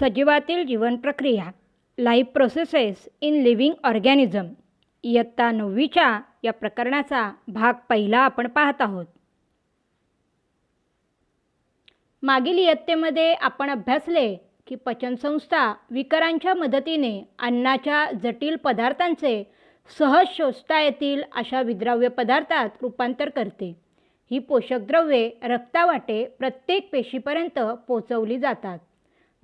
सजीवातील जीवन प्रक्रिया life processes in living organism इयत्ता नववीच्या या प्रकरणाचा भाग पहिला आपण पाहत आहोत. मागील इयत्तेमध्ये आपण अभ्यासले की पचनसंस्था विकरांच्या मदतीने अन्नाच्या जटिल पदार्थांचे सहज शोषता येतील अशा विद्राव्य पदार्थात रूपांतर करते. ही पोषक द्रव्ये रक्तावाटे प्रत्येक पेशीपर्यंत पोचवली जातात.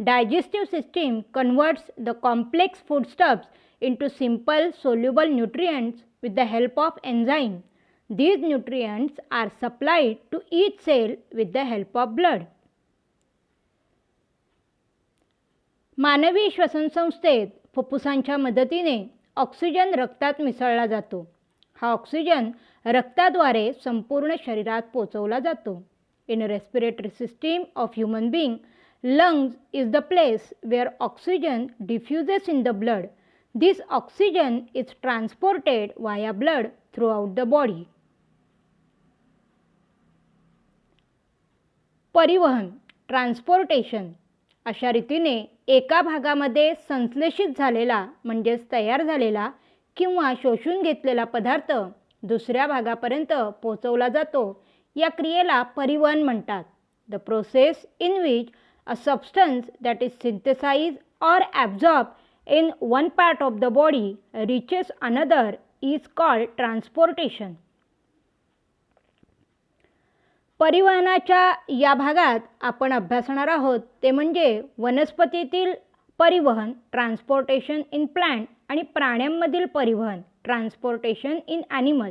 Digestive system converts the complex foodstuffs into simple soluble nutrients with the help of enzyme. These nutrients are supplied to each cell with the help of blood. मानवी श्वसनसंस्थेत फुफ्फुसांच्या मदतीने ऑक्सिजन रक्तात मिसळला जातो हा ऑक्सिजन रक्ताद्वारे संपूर्ण शरीरात पोचवला जातो in respiratory system of human being Lungs is the place where oxygen diffuses in the blood This oxygen is transported via blood throughout the body. परिवहन ट्रान्सपोर्टेशन अशा रीतीने एका भागामध्ये संश्लेषित झालेला म्हणजेच तयार झालेला किंवा शोषून घेतलेला पदार्थ दुसऱ्या भागापर्यंत पोचवला जातो. या क्रियेला परिवहन म्हणतात. The process in which a substance that is synthesized or absorb in one part of the body reaches another is called transportation. परिवहनाच्या या भागात आपण अभ्यासणार आहोत ते म्हणजे वनस्पतीतील परिवहन ट्रान्सपोर्टेशन इन प्लांट आणि प्राण्यांमधील परिवहन ट्रान्सपोर्टेशन इन ॲनिमल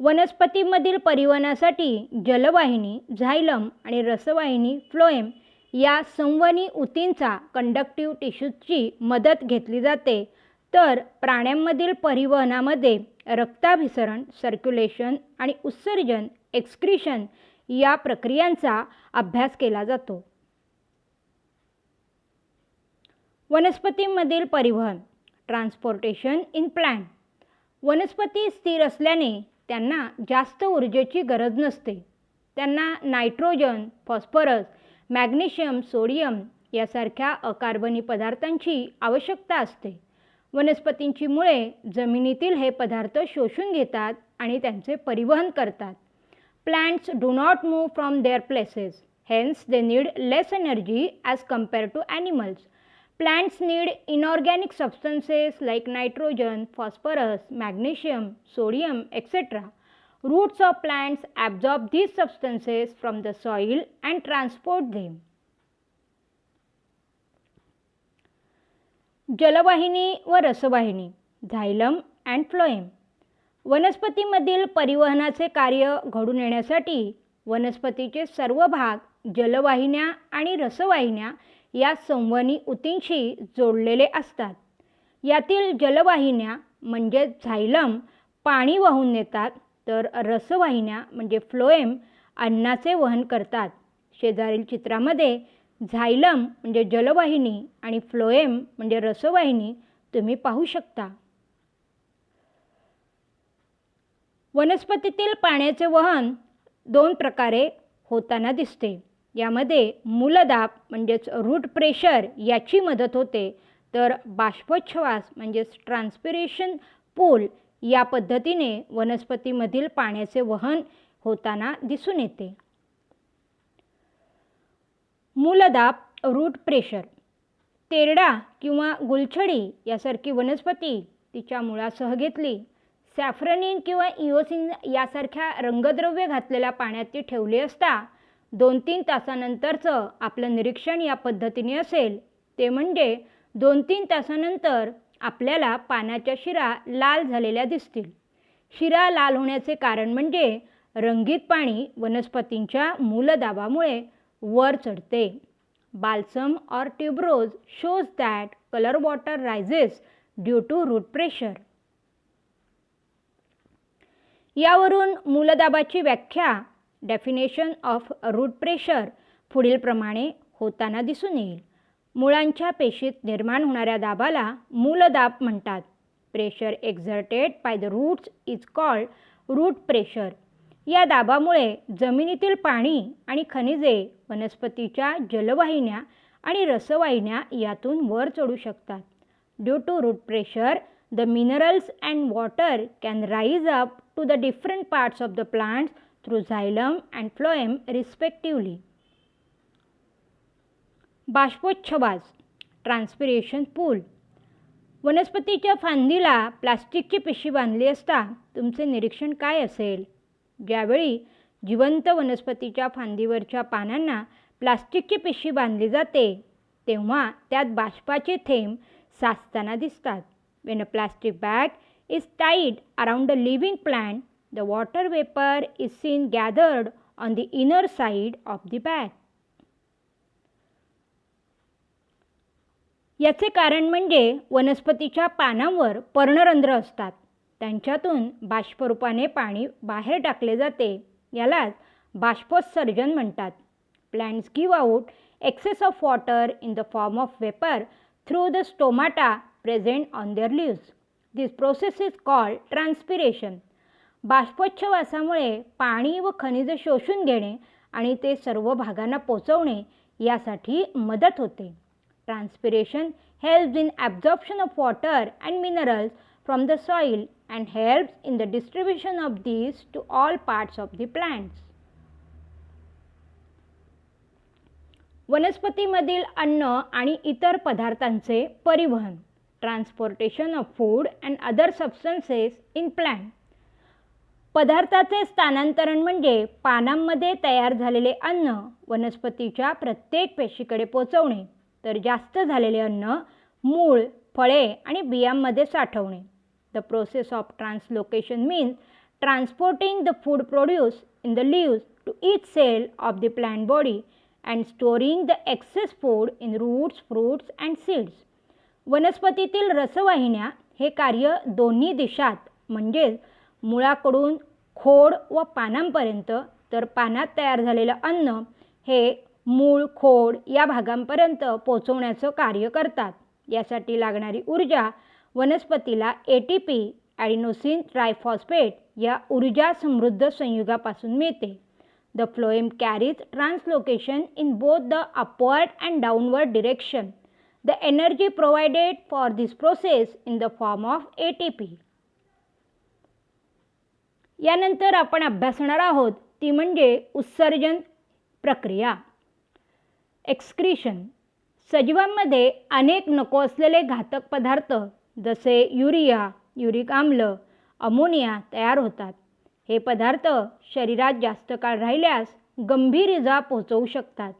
वनस्पतीमधील परिवहनासाठी जलवाहिनी झायलम आणि रसवाहिनी फ्लोएम या संवनी ऊतींचा कंडक्टिव्ह टिश्यूची मदत घेतली जाते. तर प्राण्यांमधील परिवहनामध्ये रक्ताभिसरण सर्क्युलेशन आणि उत्सर्जन एक्सक्रिशन या प्रक्रियांचा अभ्यास केला जातो. वनस्पतींमधील परिवहन ट्रान्सपोर्टेशन इन प्लॅन वनस्पती स्थिर असल्याने त्यांना जास्त ऊर्जेची गरज नसते. त्यांना नायट्रोजन फॉस्फरस मॅग्नेशियम सोडियम यासारख्या अकार्बनी पदार्थांची आवश्यकता असते. वनस्पतींची मुळे जमिनीतील हे पदार्थ शोषून घेतात आणि त्यांचे परिवहन करतात. Plants do not move from their places hence they need less energy as compared to animals. Plants need inorganic substances like nitrogen phosphorus magnesium sodium etcetera Roots of plants absorb these substances from the soil and transport them. जलवाहिनी व रसवाहिनी झायलम and phloem वनस्पतीमधील परिवहनाचे कार्य घडून येण्यासाठी वनस्पतीचे सर्व भाग जलवाहिन्या आणि रसवाहिन्या या संवनी ऊतींशी जोडलेले असतात यातील जलवाहिन्या म्हणजे झायलम पाणी वाहून नेतात तर रसवाहिन्या म्हणजे फ्लोएम अन्नाचे वहन करतात. शेजारील चित्रामध्ये झायलम म्हणजे जलवाहिनी आणि फ्लोएम म्हणजे रसवाहिनी तुम्ही पाहू शकता. वनस्पतीतील पाण्याचे वहन दोन प्रकारे होताना दिसते. यामध्ये मूलदाब म्हणजेच रूट प्रेशर याची मदत होते. तर बाष्पोच्छवास म्हणजेच ट्रान्सपिरेशन पूल या पद्धतीने वनस्पतीमधील पाण्याचे वहन होताना दिसून येते. मूलदाब रूट प्रेशर तेरडा किंवा गुलछडी यासारखी वनस्पती तिच्या मुळासह घेतली. सॅफ्रनिन किंवा इओसिन यासारख्या रंगद्रव्य घातलेल्या पाण्यात ती ठेवली असता दोन तीन तासानंतरचं आपलं निरीक्षण या पद्धतीने असेल. ते म्हणजे दोन तीन तासानंतर आपल्याला पानाच्या शिरा लाल झालेल्या दिसतील. शिरा लाल होण्याचे कारण म्हणजे रंगीत पाणी वनस्पतींच्या मूलदाबामुळे वर चढते. Balsam or tuberose shows that colour water rises due to root pressure यावरून मूलदाबाची व्याख्या डेफिनेशन ऑफ रूट प्रेशर पुढीलप्रमाणे होताना दिसून येईल. मुळांच्या पेशीत निर्माण होणाऱ्या दाबाला मूलदाब म्हणतात. Pressure exerted by the roots is called root pressure. या दाबामुळे जमिनीतील पाणी आणि खनिजे वनस्पतीच्या जलवाहिन्या आणि रसवाहिन्या यातून वर चढू शकतात. Due to root pressure the minerals and water can rise up to the different parts of the plants through xylem and phloem respectively बाष्पोच्छवास transpiration pull वनस्पतीच्या फांदीला प्लास्टिकची पिशवी बांधली असता तुमचे निरीक्षण काय असेल? ज्यावेळी जिवंत वनस्पतीच्या फांदीवरच्या पानांना प्लास्टिकची पिशवी बांधली जाते तेव्हा त्यात बाष्पाचे थेंब साचताना दिसतात. When a plastic bag is tied around the living plant the water vapour is seen gathered on the inner side of the bag याचे कारण म्हणजे वनस्पतीच्या पानांवर पर्णरंध्र असतात. त्यांच्यातून बाष्परूपाने पाणी बाहेर टाकले जाते. यालाच बाष्पोत्सर्जन म्हणतात. Plants give out excess of water in the form of vapour through the stomata present on their leaves this process is called transpiration बाष्पोच्छवासामुळे पाणी व खनिज शोषून घेणे आणि ते सर्व भागांना पोचवणे यासाठी मदत होते. Transpiration helps in absorption of water and minerals from the soil and helps in the distribution of these to all parts of the plants. वनस्पतीमधील अन्न आणि इतर पदार्थांचे परिवहन transportation of food and other substances in plant पदार्थाचे स्थानांतरण म्हणजे पानांमध्ये तयार झालेले अन्न वनस्पतीच्या प्रत्येक पेशीकडे पोचवणे तर जास्त झालेले अन्न मूळ फळे आणि बियांमध्ये साठवणे. The process of translocation means transporting the food produce in the leaves to each cell of the plant body and storing the excess food in roots fruits and seeds वनस्पतीतील रसवाहिन्या हे कार्य दोन्ही दिशात म्हणजेच मुळाकडून खोड व पानांपर्यंत तर पानात तयार झालेलं अन्न हे मूळ खोड या भागांपर्यंत पोचवण्याचं कार्य करतात. यासाठी लागणारी ऊर्जा वनस्पतीला A T P adenosine triphosphate या ऊर्जा समृद्ध संयुगापासून मिळते. The phloem carries translocation in both the upward and downward direction the energy provided for this process in the form of A T P यानंतर आपण अभ्यासणार आहोत ती म्हणजे उत्सर्जन प्रक्रिया. एक्सक्रिशन सजीवांमध्ये अनेक नको असलेले घातक पदार्थ जसे युरिया युरिक आम्ल अमोनिया तयार होतात. हे पदार्थ शरीरात जास्त काळ राहिल्यास गंभीर इजा पोहोचवू शकतात.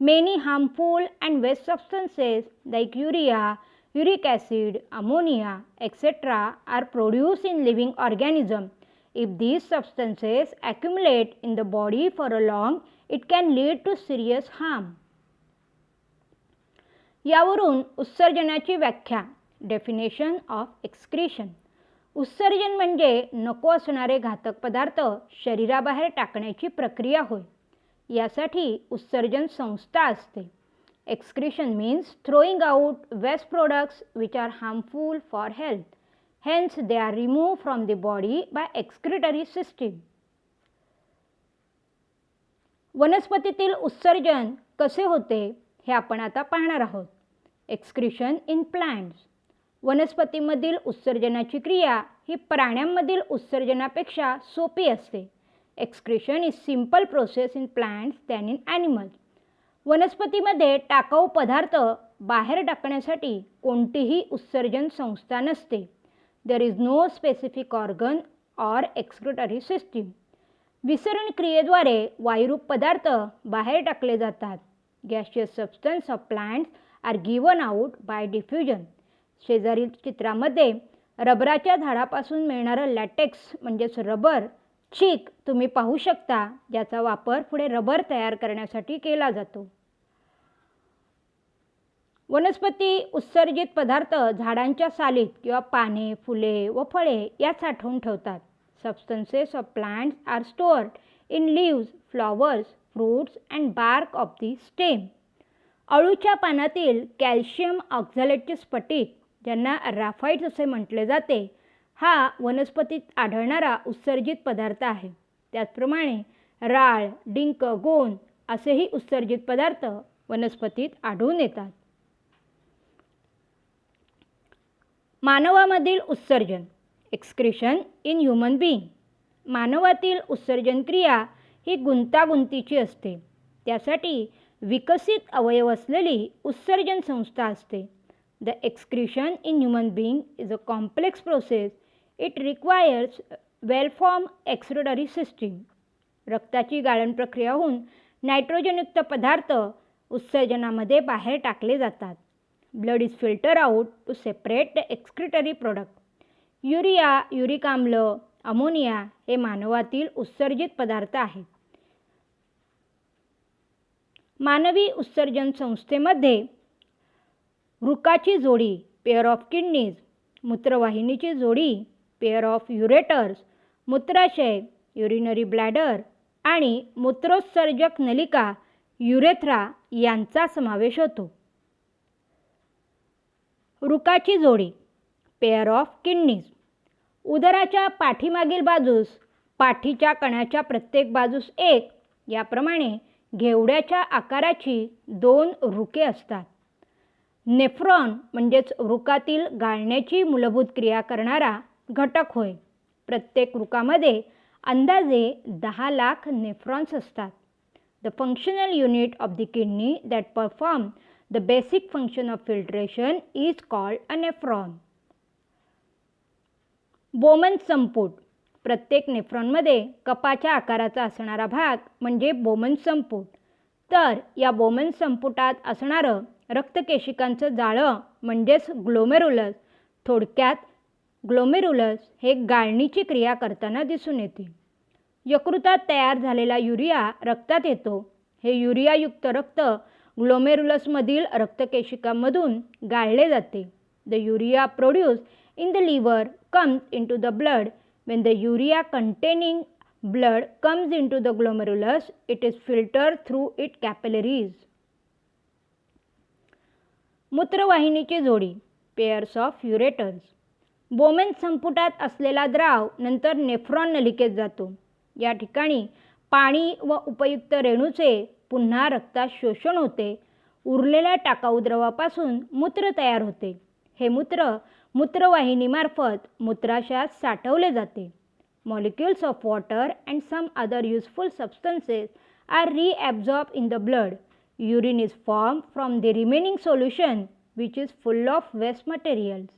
Many harmful and waste substances like urea uric acid ammonia etcetera are produce in living organism if these substances accumulate in the body for a long it can lead to serious harm यावरून उत्सर्जनाची व्याख्या. Definition of excretion उत्सर्जन म्हणजे नको असणारे घातक पदार्थ शरीराबाहेर टाकण्याची प्रक्रिया होय. यासाठी उत्सर्जन संस्था असते. Excretion means throwing out waste products which are harmful for health hence they are remove from the body by excretory system वनस्पतीतील उत्सर्जन कसे होते? हे आपण आता पाहणार आहोत. एक्सक्रिशन इन प्लांट्स वनस्पतीमधील उत्सर्जनाची क्रिया ही प्राण्यांमधील उत्सर्जनापेक्षा सोपी असते. Excretion is simple process in plants than in animals वनस्पतीमध्ये टाकाऊ पदार्थ बाहेर टाकण्यासाठी कोणतीही उत्सर्जन संस्था नसते. There is no specific organ or excretory system विसरण क्रियेद्वारे वायुरूप पदार्थ बाहेर टाकले जातात. Gaseous substance of plants are given out by diffusion शेजारील चित्रामध्ये रबराच्या झाडापासून मिळणारं लॅटेक्स म्हणजेच रबर चीक तुम्ही पाहू शकता ज्याचा वापर पुढे रबर तयार करण्यासाठी केला जातो. वनस्पती उत्सर्जित पदार्थ झाडांच्या सालीत किंवा पाने फुले व फळे यात साठवून ठेवतात. Substances of plants are stored in leaves flowers fruits and bark of the stem अळूच्या पानातील कॅल्शियम ऑक्झॅलेटचे स्फटिक ज्यांना राफाईट्स असे म्हटले जाते हा वनस्पतीत आढळणारा उत्सर्जित पदार्थ आहे. त्याचप्रमाणे राळ डिंक गोंद असेही उत्सर्जित पदार्थ वनस्पतीत आढळून येतात. मानवामधील उत्सर्जन एक्सक्रिशन इन ह्युमन बीइंग मानवातील उत्सर्जन क्रिया ही गुंतागुंतीची असते. त्यासाठी विकसित अवयव असलेली उत्सर्जन संस्था असते. The excretion in human being is a complex process it requires well formed excretory system रक्ताची गाळण प्रक्रिया होऊन नायट्रोजनयुक्त पदार्थ उत्सर्जनामध्ये बाहेर टाकले जातात. Blood is filter out to separate the excretory product urea uric आम्ल अमोनिया हे मानवातील उत्सर्जित पदार्थ आहेत मानवी उत्सर्जन संस्थेमध्ये वृकाची जोडी पेअर ऑफ किडनीज मूत्रवाहिनीची जोडी पेअर ऑफ युरेटर्स मूत्राशय युरिनरी ब्लॅडर आणि मूत्रोत्सर्जक नलिका युरेथ्रा यांचा समावेश होतो. रुकाची जोडी पेअर ऑफ किडनीज उदराच्या पाठीमागील बाजूस पाठीच्या कणाच्या प्रत्येक बाजूस एक याप्रमाणे घेवड्याच्या आकाराची दोन रुके असतात. नेफ्रॉन म्हणजेच रुकातील गाळण्याची मूलभूत क्रिया करणारा घटक होय. प्रत्येक रुकामध्ये अंदाजे दहा लाख नेफ्रॉन्स असतात. The functional unit of the kidney that perform the basic function of filtration is called a nephron. Bowman संपूट. प्रत्येक नेफ्रॉनमध्ये कपाच्या आकाराचा असणारा भाग म्हणजे बोमन संपूट. तर या बोमन संपुटात असणारं रक्तकेशिकांचं जाळं म्हणजेच ग्लोमेरुलस थोडक्यात ग्लोमेरुलस हे गाळणीची क्रिया करताना दिसून येते. यकृतात तयार झालेला युरिया रक्तात येतो. हे युरियायुक्त रक्त ग्लोमेरुलसमधील रक्तकेशिकांमधून गाळले जाते. The urea produce in the liver comes into the blood. When the urea containing blood comes into the glomerulus, it is filtered through its capillaries. मूत्रवाहिनीची जोडी पेअर्स ऑफ युरेटर्स बोमेन संपुटात असलेला द्राव नंतर नेफ्रॉन नलिकेत जातो या ठिकाणी पाणी व उपयुक्त रेणूचे पुन्हा रक्तात शोषण होते उरलेल्या टाकाऊ द्रवापासून मूत्र तयार होते हे मूत्र मूत्रवाहिनीमार्फत मूत्राशयात साठवले जाते. Molecules of water and some other useful substances are reabsorb in the blood urine is form from the remaining solution which is full of waste materials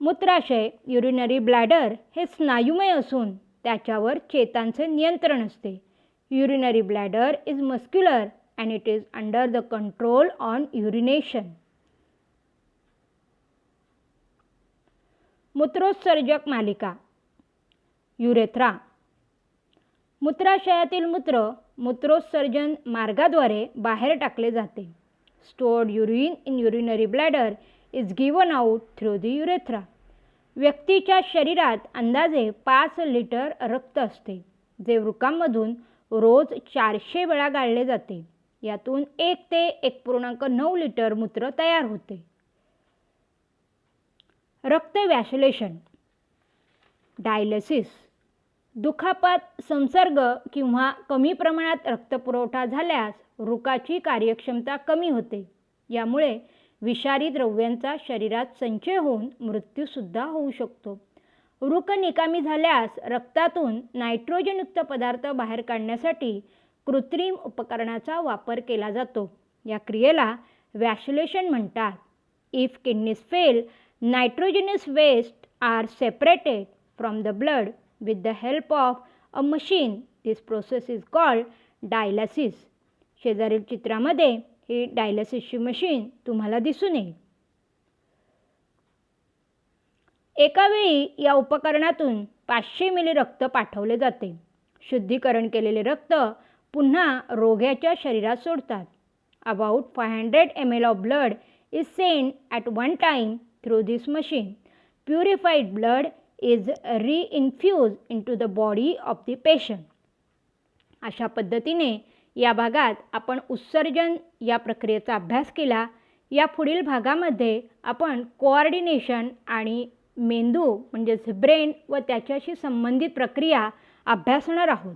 मूत्राशय युरिनरी ब्लॅडर हे स्नायुमय असून त्याच्यावर चेतांचे नियंत्रण असते. Urinary bladder is muscular and it is under the control on urination मूत्रोत्सर्जक मालिका. Urethra. मूत्राशयातील मूत्र मूत्रोत्सर्जन मार्गाद्वारे बाहेर टाकले जाते. Stored urine in urinary bladder is given out through the urethra. व्यक्तीच्या शरीरात अंदाजे पाच लिटर रक्त असते जे वृकांमधून रोज चारशे वेळा गाळले जाते. यातून एक ते एक पूर्णांक नऊ लिटर मूत्र तयार होते. रक्त व्याश्लेषण डायलिसिस दुखापत संसर्ग किंवा कमी प्रमाणात रक्तपुरवठा झाल्यास रुकाची कार्यक्षमता कमी होते. यामुळे विषारी द्रव्यांचा शरीरात संचय होऊन मृत्यूसुद्धा होऊ शकतो. रुक निकामी झाल्यास रक्तातून नायट्रोजनयुक्त पदार्थ बाहेर काढण्यासाठी कृत्रिम उपकरणाचा वापर केला जातो. या क्रियेला व्याश्लेषण म्हणतात. If kidneys fail nitrogenous waste are separated from the blood with the help of a machine. This process is called dialysis. शेजारील चित्रामध्ये ही डायलिसिसची मशीन तुम्हाला दिसून येईल एका वेळी या उपकरणातून पाचशे मिली रक्त पाठवले जाते शुद्धीकरण केलेले रक्त पुन्हा रोग्याच्या शरीरात सोडतात about five hundred M L of blood is sent at one time through this machine. Purified blood is reinfused into the body of the patient. अशा पद्धतीने या भागात आपण उत्सर्जन या प्रक्रियेचा अभ्यास केला या पुढील भागामध्ये आपण कोऑर्डिनेशन आणि मेंदू म्हणजेच ब्रेन व त्याच्याशी संबंधित प्रक्रिया अभ्यासणार आहोत